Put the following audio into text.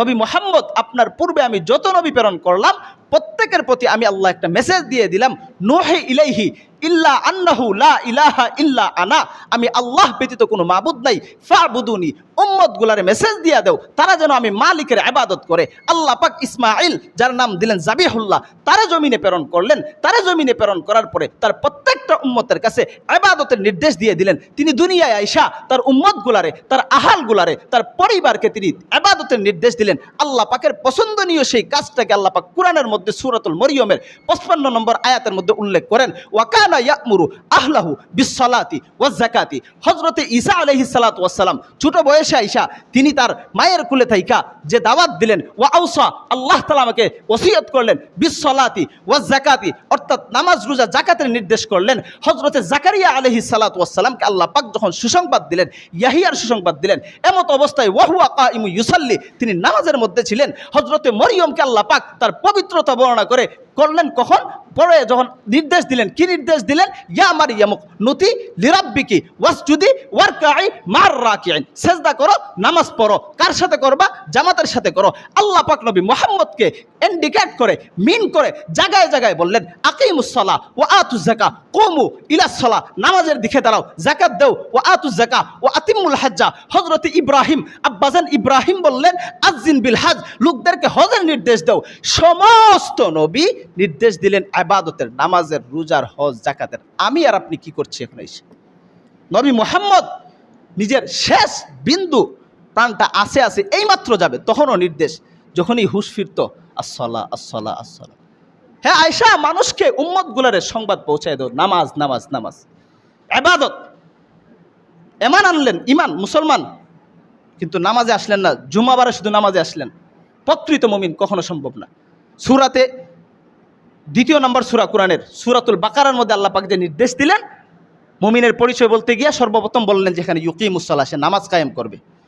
নবী মোহাম্মদ, আপনার পূর্বে আমি যত নবী প্রেরণ করলাম, প্রত্যেকের প্রতি আমি আল্লাহ একটা মেসেজ দিয়ে দিলাম, নোহে ইলাইহি ইল্লা আন্নাহু লা ইলাহা ইল্লা আনা আমি আল্লাহ ব্যতীত কোনো মাবুদ নাই, ফাবুদুনি উম্মত গুলারে মেসেজ দিয়া দেও, তারা যেন আমি মালিকের আবাদত করে। আল্লাহ পাক ইসমাইল যার নাম দিলেন জাবিহুল্লাহ, তারা জমিনে প্রেরণ করলেন, তারা জমিনে প্রেরণ করার পরে তার প্রত্যেকটা উম্মতের কাছে আবাদতের নির্দেশ দিয়ে দিলেন। তিনি দুনিয়ায় আইসা তার উম্মত গুলারে, তার আহাল গুলারে, তার পরিবারকে তিনি আবাদতের নির্দেশ দিলেন। আল্লাহ পাকের পছন্দনীয় সেই কাজটাকে আল্লাহ পাক কোরআনের মধ্যে সুরাতুল মরিয়মের পঁচপান্ন নম্বর আয়াতের মধ্যে উল্লেখ করেন ওয়াকানা ইয়ামুরু আহলাহু বিসলাতি ওয়াজ জাকাতি হজরতে ঈসা আলহি সালাত ওয়াসালাম ছোট বয়সে আইসা তিনি তার মায়ের কুলে থাইকা যে দাওয়াত দিলেন, ওয়া আউসা আল্লাহ তালা আমাকে ওসিয়ত করলেন বিসলাতি ওয়াজ জাকাতি অর্থাৎ নামাজ, রোজা জাকাতের নির্দেশ করলেন। হজরতে জাকারিয়া আলহি সালাত ওয়াসালামকে আল্লাহ পাক যখন সুসংবাদ দিলেন, ইয়াহিয়ার সুসংবাদ দিলেন, এমত অবস্থায় ওয়াহুয়া কা ইমু ইউসাল্লি, তিনি নামাজের মধ্যে ছিলেন। হজরতে মরিয়মকে আল্লাহ পাক তার পবিত্রতা বর্ণনা করে করলেন কখন? পরে যখন নির্দেশ দিলেন, কি নির্দেশ দিলেন? ইয়া আমার ইয়ামুক নতি লিরাব্বিকি ওয়াসজুদি ওয়ারকাই মার রাকিআইন সেজদা করো, নামাজ পড়ো। কার সাথে করবা? জামাতের সাথে করো। আল্লাহ পাক নবী মোহাম্মদকে ইন্ডিকেট করে মিন করে, জায়গায় জায়গায় বললেন আকিমুসসালা ও আতু জাকা কমু ইলাসলা নামাজের দিকে দাঁড়াও জাকাত দেও ও আতু জাকা ও আতিমুল হাজ্জা। হজরত ইব্রাহিম, আব্বাজান ইব্রাহিম বললেন আজিন বিল হাজ লোকদেরকে হজের নির্দেশ দাও। সমস্ত নবী নির্দেশ দিলেন আবাদতের নামাজের, রোজার, হজ জাকাতের আমি আর আপনি কি করছি এখন এসে নবী মোহাম্মদ নিজের শেষ বিন্দু প্রাণটা আসে আসে এইমাত্র যাবে, তখনও নির্দেশ, যখনই হুশ ফিরত আসলা আসলা আসলা হ্যাঁ আয়সা মানুষকে উম্মত গুলারের সংবাদ পৌঁছায় দাও, নামাজ নামাজ নামাজ। আবাদত এমান আনলেন, ইমান, মুসলমান। কিন্তু নামাজে আসলেন না, জুমাবারে শুধু নামাজে আসলেন। প্রকৃত মমিন কখনো সম্ভব না। সুরাতে দ্বিতীয় নম্বর সুরা কোরআনের, সুরাতুল বাকারার মধ্যে আল্লাহ পাক যে নির্দেশ দিলেন, মমিনের পরিচয় বলতে গিয়ে সর্বপ্রথম বললেন যেখানে ইউকিমুসাল্লাহ সে নামাজ কায়েম করবে।